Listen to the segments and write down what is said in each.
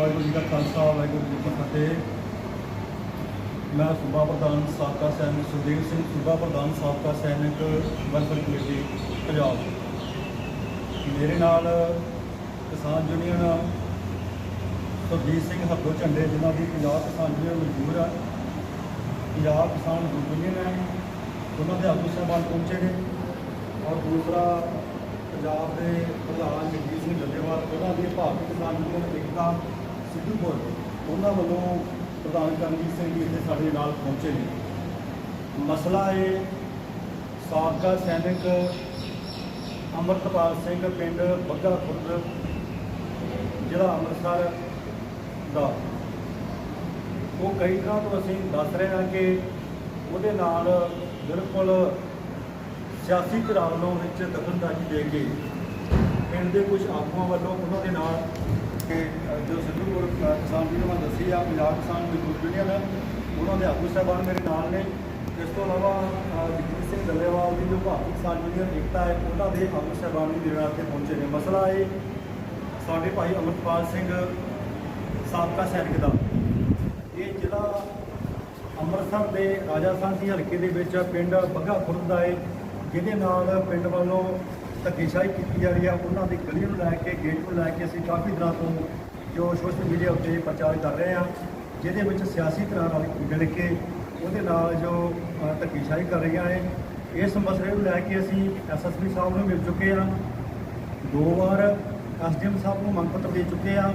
ਵਾਹਿਗੁਰੂ ਜੀ ਦਾ ਖਾਲਸਾ, ਵਾਹਿਗੁਰੂ ਜੀ ਕੀ ਫਤਿਹ। ਮੈਂ ਸੂਬਾ ਪ੍ਰਧਾਨ ਸਾਬਕਾ ਸੈਨਿਕ ਸੁਖਦੇਵ ਸਿੰਘ, ਸੂਬਾ ਪ੍ਰਧਾਨ ਸਾਬਕਾ ਸੈਨਿਕ ਵੈਲਫੇਅਰ ਕਮੇਟੀ, ਪੰਜਾਬ। ਮੇਰੇ ਨਾਲ ਕਿਸਾਨ ਯੂਨੀਅਨ ਸੁਰਜੀਤ ਸਿੰਘ ਹੱਥੋਂ ਝੰਡੇ, ਜਿਨ੍ਹਾਂ ਦੀ ਪੰਜਾਬ ਕਿਸਾਨ ਯੂਨੀਅਨ ਮਜ਼ਦੂਰ ਆ। ਪੰਜਾਬ ਕਿਸਾਨ ਯੂਨੀਅਨ ਹੈ ਉਹਨਾਂ ਦੇ ਆਗੂ ਸਾਹਿਬਾਨ ਪਹੁੰਚੇ ਨੇ। ਔਰ ਦੂਸਰਾ ਪੰਜਾਬ ਦੇ ਪ੍ਰਧਾਨ ਜਗਜੀਤ ਸਿੰਘ ਜੱਲੇਵਾਲ ਉਹਨਾਂ ਦੀ ਭਾਰਤੀ ਕਿਸਾਨ ਯੂਨੀਅਨ ਏਕਤਾ ਸਿੱਧੂਪੁਰ ਉਹਨਾਂ ਵੱਲੋਂ ਪ੍ਰਧਾਨ ਕਰਨਜੀਤ ਸਿੰਘ ਜੀ ਇੱਥੇ ਸਾਡੇ ਨਾਲ ਪਹੁੰਚੇ ਨੇ। ਮਸਲਾ ਇਹ, ਸਾਬਕਾ ਸੈਨਿਕ ਅਮਰਤਪਾਲ ਸਿੰਘ ਪਿੰਡ ਬੱਗਾ ਖੁਰਦ ਜ਼ਿਲ੍ਹਾ ਅੰਮ੍ਰਿਤਸਰ ਦਾ। ਉਹ ਕਈ ਤਰ੍ਹਾਂ ਤੋਂ ਅਸੀਂ ਦੱਸ ਰਹੇ ਹਾਂ ਕਿ ਉਹਦੇ ਨਾਲ ਬਿਲਕੁਲ ਸਿਆਸੀ ਧਿਰਾਂ ਵੱਲੋਂ ਵਿੱਚ ਦਖਲਅੰਦਾਜ਼ੀ ਦੇ ਕੇ ਪਿੰਡ ਦੇ ਕੁਝ ਆਗੂਆਂ ਵੱਲੋਂ ਉਹਨਾਂ ਦੇ ਨਾਲ ਕਿ ਜੋ ਸਿੱਧੂਪੁਰ ਅ, ਕਿਸਾਨ ਜੀ ਮੈਂ ਦੱਸੀ ਆ ਪੰਜਾਬ ਕਿਸਾਨ ਮਜ਼ਦੂਰ ਯੂਨੀਅਨ ਉਹਨਾਂ ਦੇ ਆਗੂ ਸਾਹਿਬਾਨ ਮੇਰੇ ਨਾਲ ਨੇ। ਇਸ ਤੋਂ ਇਲਾਵਾ ਜਗਜੀਤ ਸਿੰਘ ਡੱਲੇਵਾਲ ਦੀ ਜੋ ਭਾਰਤੀ ਕਿਸਾਨ ਯੂਨੀਅਨ ਏਕਤਾ ਹੈ ਉਹਨਾਂ ਦੇ ਆਗੂ ਸਾਹਿਬਾਨ ਵੀ ਮੇਰੇ ਇੱਥੇ ਪਹੁੰਚੇ ਨੇ। ਮਸਲਾ ਇਹ ਸਾਡੇ ਭਾਈ ਅਮਰਪਾਲ ਸਿੰਘ ਸਾਬਕਾ ਸੈਨਿਕ ਦਾ। ਇਹ ਜ਼ਿਲ੍ਹਾ ਅੰਮ੍ਰਿਤਸਰ ਦੇ ਰਾਜਾ ਸਾਂਸੀ ਹਲਕੇ ਦੇ ਵਿੱਚ ਪਿੰਡ ਬੱਗਾ ਖੁਰਦ ਦਾ ਹੈ ਜਿਹਦੇ ਨਾਲ ਪਿੰਡ ਵੱਲੋਂ ਧੱਕੇਸ਼ਾਹੀ ਕੀਤੀ ਜਾ ਰਹੀ ਆ ਉਹਨਾਂ ਦੀ ਗਲੀ ਨੂੰ ਲੈ ਕੇ ਗੇਟ ਨੂੰ ਲੈ ਕੇ ਅਸੀਂ ਕਾਫੀ ਦਿਨਾਂ ਤੋਂ ਜੋ ਸੋਸ਼ਲ ਮੀਡੀਆ ਉੱਤੇ ਪ੍ਰਚਾਰ ਕਰ ਰਹੇ ਹਾਂ ਜਿਹਦੇ ਵਿੱਚ ਸਿਆਸੀ ਤਰ੍ਹਾਂ ਨਾਲ ਮਿਲ ਕੇ ਉਹਦੇ ਨਾਲ ਜੋ ਅ, ਧੱਕੇਸ਼ਾਹੀ ਕਰ ਰਹੀਆਂ ਨੇ। ਇਸ ਮਸਲੇ ਨੂੰ ਲੈ ਕੇ ਅਸੀਂ ਐਸਐਸਪੀ ਸਾਹਿਬ ਨੂੰ ਮਿਲ ਚੁੱਕੇ ਹਾਂ। ਦੋ ਵਾਰ ਐਸਡੀਐਮ ਸਾਹਿਬ ਨੂੰ ਮੰਗ ਪੱਤਰ ਦੇ ਚੁੱਕੇ ਆ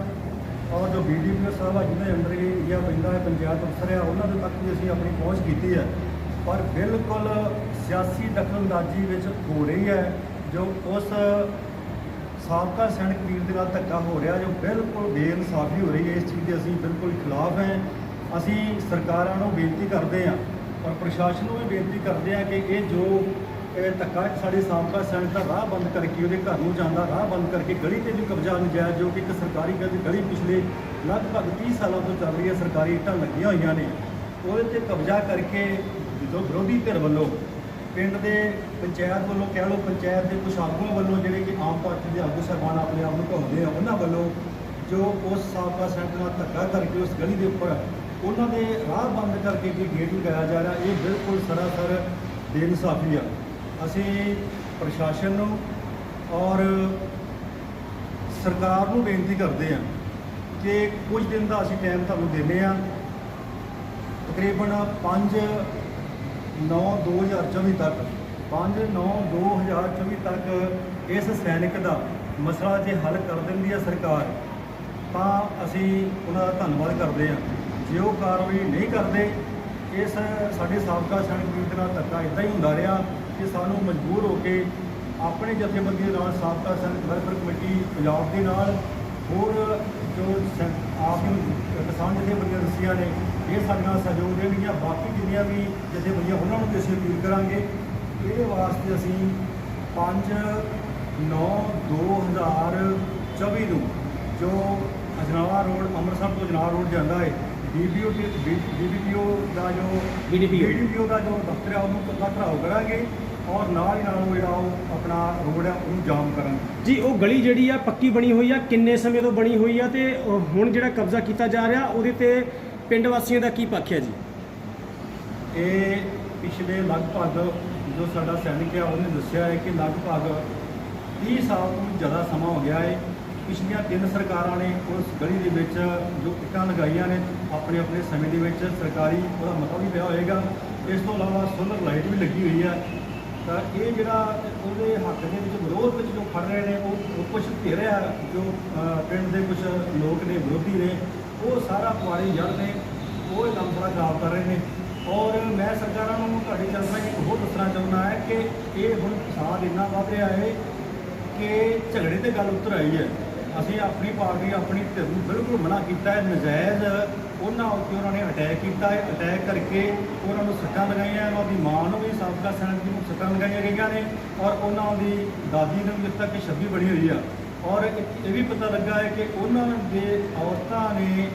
ਔਰ ਜੋ ਬੀਡੀਪੀਓ ਸਾਹਿਬ ਆ ਜਿਹਦੇ ਅੰਦਰ ਇਹ ਏਰੀਆ ਪੈਂਦਾ ਹੈ ਪੰਚਾਇਤ ਅਫਸਰ ਆ ਉਹਨਾਂ ਦੇ ਤੱਕ ਵੀ ਅਸੀਂ ਆਪਣੀ ਪਹੁੰਚ ਕੀਤੀ ਹੈ। ਪਰ ਬਿਲਕੁਲ ਸਿਆਸੀ ਦਖਲਅੰਦਾਜ਼ੀ ਵਿੱਚ ਹੋ ਰਹੀ ਹੈ। ਜੋ ਉਸ ਸਾਬਕਾ ਸੈਨਿਕ ਵੀਰ ਦੇ ਨਾਲ ਧੱਕਾ ਹੋ ਰਿਹਾ, ਜੋ ਬਿਲਕੁਲ ਬੇਇਨਸਾਫੀ ਹੋ ਰਹੀ ਹੈ ਇਸ ਚੀਜ਼ ਦੇ ਅਸੀਂ ਬਿਲਕੁਲ ਖਿਲਾਫ ਹੈ। ਅਸੀਂ ਸਰਕਾਰਾਂ ਨੂੰ ਬੇਨਤੀ ਕਰਦੇ ਹਾਂ ਔਰ ਪ੍ਰਸ਼ਾਸਨ ਨੂੰ ਵੀ ਬੇਨਤੀ ਕਰਦੇ ਹਾਂ ਕਿ ਇਹ ਜੋ ਧੱਕਾ ਸਾਡੇ ਸਾਬਕਾ ਸੈਨਿਕ ਦਾ ਰਾਹ ਬੰਦ ਕਰਕੇ ਉਹਦੇ ਘਰ ਨੂੰ ਜਾਂਦਾ, ਰਾਹ ਬੰਦ ਕਰਕੇ ਗਲੀ ਤੇ ਵੀ ਕਬਜ਼ਾ ਨਜਾਇਜ਼ ਜੋ ਕਿ ਇੱਕ ਸਰਕਾਰੀ ਗਲੀ ਗਲੀ ਪਿਛਲੇ ਲਗਭਗ 30 ਸਾਲਾਂ ਤੋਂ ਚੱਲ ਰਹੀ ਹੈ ਸਰਕਾਰੀ ਇੱਟਾਂ ਲੱਗੀਆਂ ਹੋਈਆਂ ਨੇ। ਉਹਦੇ ਤੇ ਕਬਜ਼ਾ ਕਰਕੇ ਜਦੋਂ ਵਿਰੋਧੀ ਧਿਰ ਵੱਲੋਂ ਪਿੰਡ ਦੇ ਪੰਚਾਇਤ ਵੱਲੋਂ ਕਹਿ ਲਓ ਪੰਚਾਇਤ ਦੇ ਕੁਝ ਆਗੂਆਂ ਵੱਲੋਂ ਜਿਹੜੇ ਕਿ ਆਮ ਪਾਰਟੀ ਦੇ ਆਗੂ ਸਰਬਾਨ ਆਪਣੇ ਆਪ ਨੂੰ ਕਹਾਉਂਦੇ ਆ, ਉਹਨਾਂ ਵੱਲੋਂ ਜੋ ਉਸ ਸਾਬਕਾ ਸੈਂਟਰ ਨਾਲ ਧੱਕਾ ਕਰਕੇ ਉਸ ਗਲੀ ਦੇ ਉੱਪਰ ਉਹਨਾਂ ਦੇ ਰਾਹ ਬੰਦ ਕਰਕੇ ਕੀ ਗੇਟ ਲਗਾਇਆ ਜਾ ਰਿਹਾ, ਇਹ ਬਿਲਕੁਲ ਸਰਾਸਰ ਬੇਇਨਸਾਫੀ ਆ। ਅਸੀਂ ਪ੍ਰਸ਼ਾਸਨ ਨੂੰ ਔਰ ਸਰਕਾਰ ਨੂੰ ਬੇਨਤੀ ਕਰਦੇ ਹਾਂ ਕਿ ਕੁਝ ਦਿਨ ਦਾ ਅਸੀਂ ਟਾਈਮ ਤੁਹਾਨੂੰ ਦਿੰਦੇ ਹਾਂ ਤਕਰੀਬਨ 5 9 2024 ਤੱਕ 5 9 2024 ਤੱਕ ਇਸ ਸੈਨਿਕ ਦਾ ਮਸਲਾ ਜੇ ਹੱਲ ਕਰ ਦਿੰਦੀ ਹੈ ਸਰਕਾਰ, ਤਾਂ ਅਸੀਂ ਉਹਨਾਂ ਦਾ ਧੰਨਵਾਦ ਕਰਦੇ ਹਾਂ। ਜੇ ਉਹ ਕਾਰਵਾਈ ਨਹੀਂ ਕਰਦੇ, ਇਸ ਸਾਡੇ ਸਾਬਕਾ ਸੈਨਿਕ ਵੀਰ ਨਾਲ ਧੱਕਾ ਇਦਾਂ ਹੀ ਹੁੰਦਾ ਰਿਹਾ ਕਿ ਸਾਨੂੰ ਮਜਬੂਰ ਹੋ ਕੇ ਆਪਣੇ ਜਥੇਬੰਦੀ ਦੇ ਨਾਲ, ਸਾਬਕਾ ਸੈਨਿਕ ਵੈਲਫੇਅਰ ਕਮੇਟੀ ਪੰਜਾਬ ਦੇ ਨਾਲ, ਹੋਰ ਜੋ ਸੈ- ਆਪ ਨੂੰ ਕਿਸਾਨ ਜਥੇਬੰਦੀਆਂ ਦੱਸੀਆਂ ਨੇ ਇਹ ਸਾਡੇ ਨਾਲ ਸਹਿਯੋਗ ਦੇਣਗੀਆਂ ਬਾਕੀ ਜਿੰਨੀਆਂ ਵੀ ਜਥੇਬੰਦੀਆਂ ਉਹਨਾਂ ਨੂੰ ਵੀ ਅਸੀਂ ਅਪੀਲ ਕਰਾਂਗੇ। ਇਹਦੇ ਵਾਸਤੇ ਅਸੀਂ 5 9 2024 ਨੂੰ ਜੋ ਅਜਨਾਲਾ ਰੋਡ ਅੰਮ੍ਰਿਤਸਰ ਤੋਂ ਅਜਨਾਲਾ ਰੋਡ ਜਾਂਦਾ ਹੈ ਡੀਬੀਓ ਡੀਬੀਪੀਓ ਦਾ ਜੋ ਡੀਬੀਪੀਓ ਦਾ ਜੋ ਦਫ਼ਤਰ ਹੈ ਉਹਨੂੰ ਪੱਕਾ ਘਰਾਓ ਕਰਾਂਗੇ ਔਰ ਨਾਲ ਹੀ ਨਾਲ ਉਹ ਜਿਹੜਾ ਉਹ ਆਪਣਾ ਰੋਡ ਹੈ ਉਹਨੂੰ ਜਾਮ ਕਰਾਂਗੇ। ਜੀ ਉਹ ਗਲੀ ਜਿਹੜੀ ਆ ਪੱਕੀ ਬਣੀ ਹੋਈ ਆ ਕਿੰਨੇ ਸਮੇਂ ਤੋਂ ਬਣੀ ਹੋਈ ਆ ਤੇ ਹੁਣ ਜਿਹੜਾ ਕਬਜ਼ਾ ਕੀਤਾ ਜਾ ਰਿਹਾ ਉਹਦੇ ਤੇ ਪਿੰਡ ਵਾਸੀਆਂ ਦਾ ਕੀ ਪੱਖ ਹੈ ਜੀ? ਇਹ ਪਿਛਲੇ ਲਗਭਗ ਜੋ ਸਾਡਾ ਸੈਨਿਕ ਹੈ, ਉਹਨੇ ਦੱਸਿਆ ਹੈ ਕਿ ਲਗਭਗ 30 ਸਾਲ ਤੋਂ ਜ਼ਿਆਦਾ ਸਮਾਂ ਹੋ ਗਿਆ ਹੈ। ਪਿਛਲੀਆਂ ਤਿੰਨ ਸਰਕਾਰਾਂ ਨੇ ਉਸ ਗਲੀ ਦੇ ਵਿੱਚ ਜੋ ਇੱਟਾਂ ਲਗਾਈਆਂ ਨੇ, ਆਪਣੇ ਆਪਣੇ ਸਮੇਂ ਦੇ ਵਿੱਚ ਸਰਕਾਰੀ, ਉਹਦਾ ਮਤਾ ਵੀ ਪਿਆ ਹੋਏਗਾ। ਇਸ ਤੋਂ ਇਲਾਵਾ ਸੋਲਰ ਲਾਈਟ ਵੀ ਲੱਗੀ ਹੋਈ ਹੈ। ਤਾਂ ਇਹ ਜਿਹੜਾ ਉਹਦੇ ਹੱਕ ਦੇ ਵਿੱਚ, ਵਿਰੋਧ ਵਿੱਚ ਜੋ ਖੜ ਰਹੇ ਨੇ, ਉਹ ਉਹ ਕੁਝ ਰਿਹਾ ਜੋ ਪਿੰਡ ਦੇ ਕੁਝ ਲੋਕ ਨੇ, ਵਿਰੋਧੀ ਨੇ। ਉਹ ਸਾਰਾ ਪੁਆੜੇ ਜੜ ਨੇ, ਉਹ ਇਹ ਕੰਮ ਬੜਾ ਖਰਾਬ ਕਰ ਰਹੇ ਨੇ। ਔਰ ਮੈਂ ਸਰਕਾਰਾਂ ਨੂੰ ਤੁਹਾਡੀ ਤਰਫੋਂ ਇੱਕ ਹੋਰ ਦੱਸਣਾ ਚਾਹੁੰਦਾ ਹੈ ਕਿ ਇਹ ਹੁਣ ਫਸਾਦ ਇੰਨਾ ਵੱਧ ਰਿਹਾ ਹੈ ਕਿ ਝਗੜੇ ਤੇ ਗੱਲ ਉੱਤਰ ਆਈ ਹੈ। ਅਸੀਂ ਆਪਣੀ ਪਾਰਟੀ, ਆਪਣੀ ਧਿਰ ਨੂੰ ਬਿਲਕੁਲ ਮਨਾ ਕੀਤਾ ਹੈ, ਨਜਾਇਜ਼ ਉਹਨਾਂ ਉੱਤੇ ਉਹਨਾਂ ਨੇ ਅਟੈਕ ਕੀਤਾ ਹੈ। ਅਟੈਕ ਕਰਕੇ ਉਹਨਾਂ ਨੂੰ ਸੱਟਾਂ ਲਗਾਈਆਂ ਉਹਨਾਂ ਦੀ ਮਾਂ ਨੂੰ ਵੀ ਸਾਬਕਾ ਸੈਨਿਕ ਨੂੰ ਸੱਟਾਂ ਲਗਾਈਆਂ ਗਈਆਂ ਨੇ। ਔਰ ਉਹਨਾਂ ਦੀ ਦਾਦੀ ਨੂੰ ਵੀ ਇੱਥੇ ਤੱਕ ਛੱਬੀ ਬਣੀ ਹੋਈ ਆ। ਔਰ ਇੱਕ ਇਹ ਵੀ ਪਤਾ ਲੱਗਾ ਹੈ ਕਿ ਉਹਨਾਂ ਦੇ ਔਰਤਾਂ ਨੇ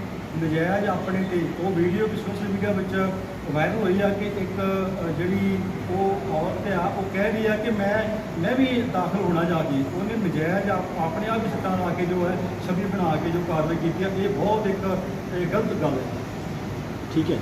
ਨਜਾਇਜ਼ ਆਪਣੇ ਤੇ ਉਹ ਵੀਡੀਓ ਵੀ ਸੋਸ਼ਲ ਮੀਡੀਆ ਵਿੱਚ ਵਾਇਰਲ ਹੋਈ ਆ ਕਿ ਇੱਕ ਜਿਹੜੀ ਉਹ ਔਰਤ ਆ, ਉਹ ਕਹਿ ਰਹੀ ਆ ਕਿ ਮੈਂ ਮੈਂ ਵੀ ਦਾਖਲ ਹੋਣਾ ਜਾ ਕੇ। ਉਹਨੇ ਨਜਾਇਜ਼ ਆਪਣੇ ਆਪ ਹੀ ਸਟਾਰ ਲਾ ਕੇ ਜੋ ਹੈ, ਛਵੀ ਬਣਾ ਕੇ ਜੋ ਕਾਰਵਾਈ ਕੀਤੀ ਆ। ਇਹ ਬਹੁਤ ਇੱਕ ਗਲਤ ਗੱਲ ਹੈ। ਠੀਕ ਹੈ।